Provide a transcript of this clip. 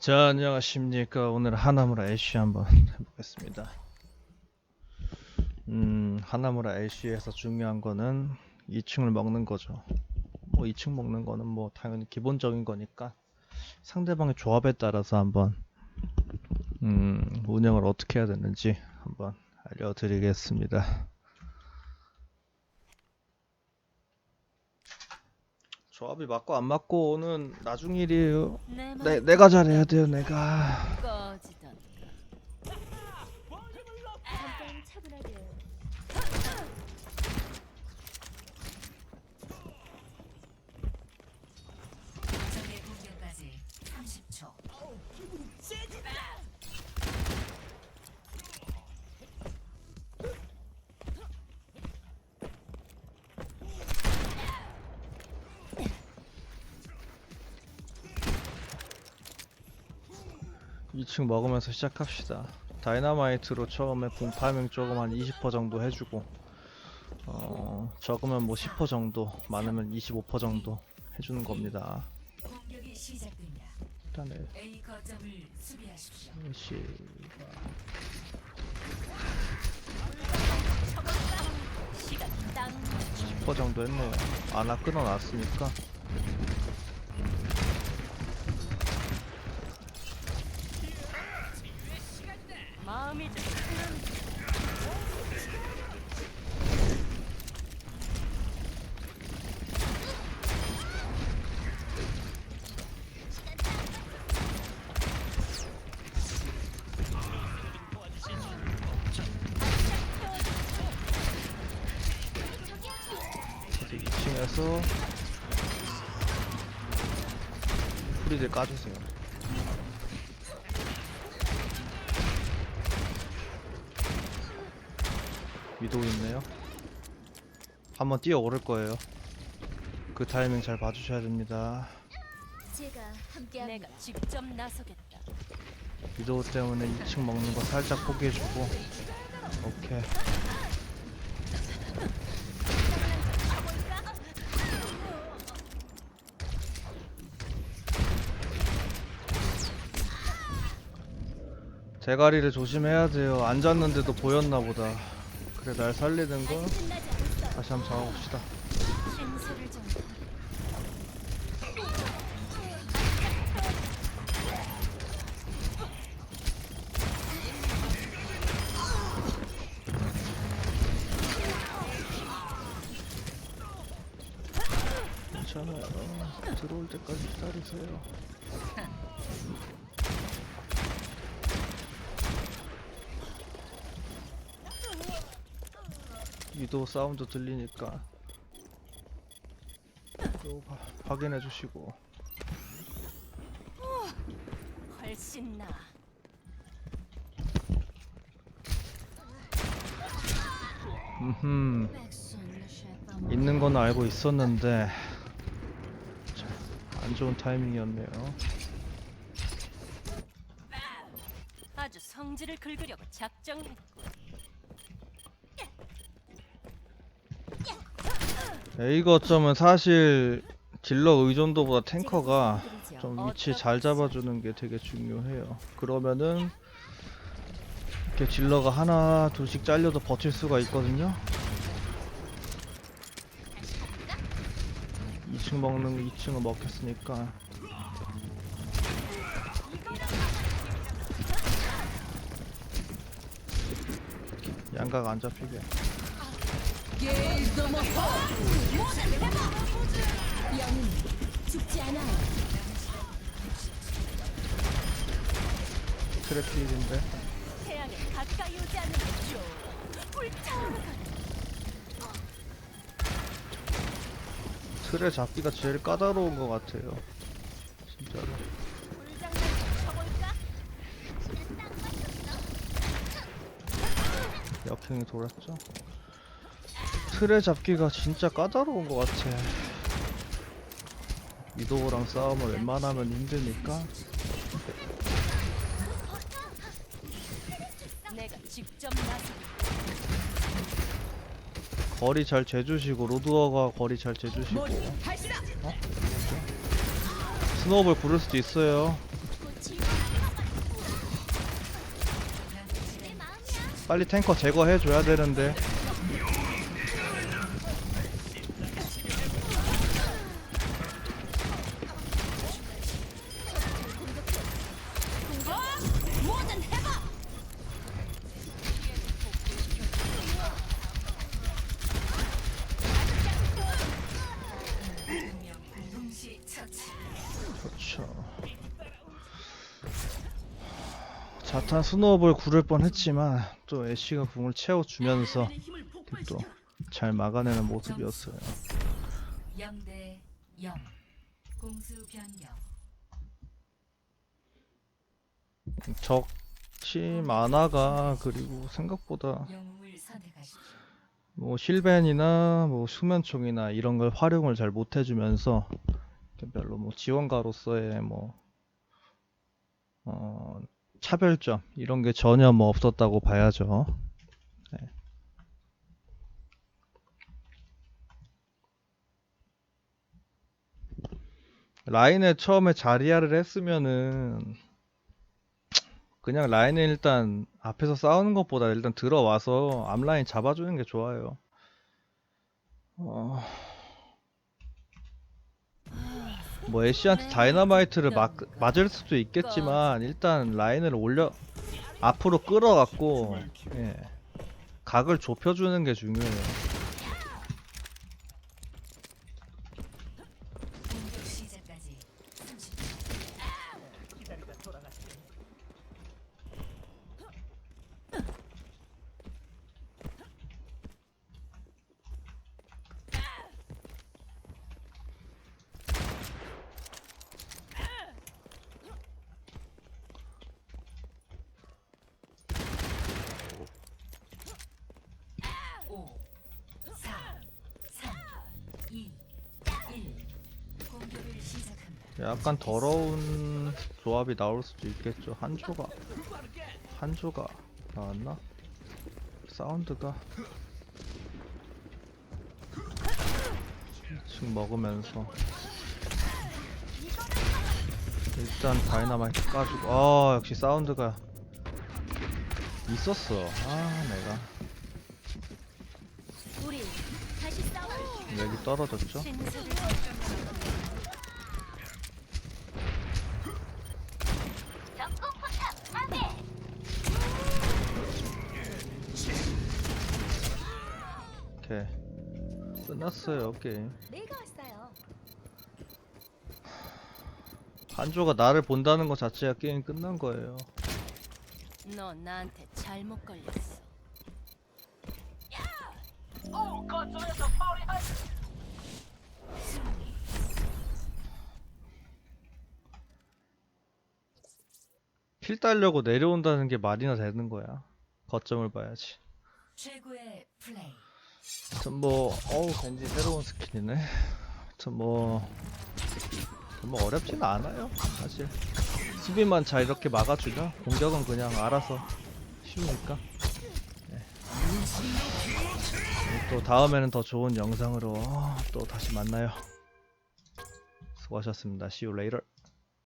자, 안녕하십니까. 오늘 하나무라 애쉬 한번 해보겠습니다. 음, 하나무라 애쉬에서 중요한 거는 2층을 먹는 거죠. 뭐 2층 먹는 거는 뭐 당연히 기본적인 거니까 상대방의 조합에 따라서 한번 음, 운영을 어떻게 해야 되는지 한번 알려드리겠습니다. 조합이 맞고 안 맞고는 나중 일이에요. 내 내, 내가 잘해야 돼요, 내가. 꺼지 2층 먹으면서 시작합시다. 다이너마이트로 처음에 공 파밍 조금 한 20% 정도 해주고 어, 적으면 뭐 10% 정도, 많으면 25% 정도 해주는 겁니다. 땅10% 정도 했네요. 아나 끊어놨으니까 마음이 좀 푸는 2층에서 프리들 까주세요. 위도우 있네요. 한번 뛰어 오를 거예요. 그 타이밍 잘 봐주셔야 됩니다. 제가 함께합니다. 내가 직접 나서겠다. 위도우 때문에 2층 먹는 거 살짝 포기해주고 오케이 대가리를 조심해야 돼요. 앉았는데도 보였나 보다. 그래 날 살리는 거. 다시 한번 잡아봅시다. 괜찮아요. 들어올 때까지 기다리세요 위도 사운드 들리니까 또 봐- 확인해 주시고. 훨씬 나. 음 있는 건 알고 있었는데 참, 안 좋은 타이밍이었네요. 아주 성질을 긁으려고 작정했고 A 거점은 사실 딜러 의존도보다 탱커가 좀 위치 잘 잡아주는 게 되게 중요해요. 그러면은 이렇게 딜러가 하나 둘씩 잘려도 버틸 수가 있거든요. 2층 먹는 거 2층은 먹혔으니까 양각 안 잡히게. 트래픽인데 태양에 가까이 오지 않는 죠 불타오르거라. 틀에 잡기가 제일 까다로운 것 같아요. 진짜로. 불장난 쳐볼까? 역행이 돌았죠. 틀에 잡기가 진짜 까다로운 것 같아. 이도우랑 싸움을 웬만하면 힘드니까. 내가 직접 나서 거리 잘 재주시고 로드워가 거리 잘 재주시고 어? 스노우볼 부를 수도 있어요 빨리 탱커 제거해줘야 되는데 그렇죠. 자탄 스노우볼 구를 뻔했지만 또 애쉬가 궁을 채워주면서 또 잘 막아내는 모습이었어요. 0대 0. 공수 변경. 적시 만화가 그리고 생각보다 영웅을. 뭐 실벤이나 뭐 수면총이나 이런 걸 활용을 잘 못해주면서 별로 뭐 지원가로서의 뭐 어, 차별점 이런 게 전혀 뭐 없었다고 봐야죠. 네. 라인에 처음에 자리야를 했으면은 그냥 라인에 일단 앞에서 싸우는 것보다 일단 들어와서 앞라인 잡아주는 게 좋아요. 어... 뭐 애쉬한테 다이너마이트를 막, 맞을 수도 있겠지만 일단 라인을 올려 앞으로 끌어갖고 예, 각을 좁혀주는 게 중요해요. 공격 시작까지 30초. 오, 사, 삼, 이, 일. 공격을 시작합니다. 약간 더러운 조합이 나올 수도 있겠죠. 한조가 한조가 나왔나? 사운드가. 지금 먹으면서. 일단 다이나마이트 까주고. 아 역시 사운드가 있었어. 아 내가. 렉이 떨어졌죠 행세를 정리하고. 오케이 끝났어요 게임 내가 왔어요. 한조가 나를 본다는 것 자체가 게임 끝난 거예요 너 나한테 잘못 걸렸어. 킬 따려고 내려온다는 게 말이나 되는 거야. 거점을 봐야지. 최고의 플레이. 뭐, 어우, 왠지 새로운 스킨이네. 참 뭐, 뭐 어렵지는 않아요. 사실. 수비만 잘 이렇게 막아주면 공격은 그냥 알아서 쉬우니까. 네. 또 다음에는 더 좋은 영상으로 또 다시 만나요. 수고하셨습니다. See you later.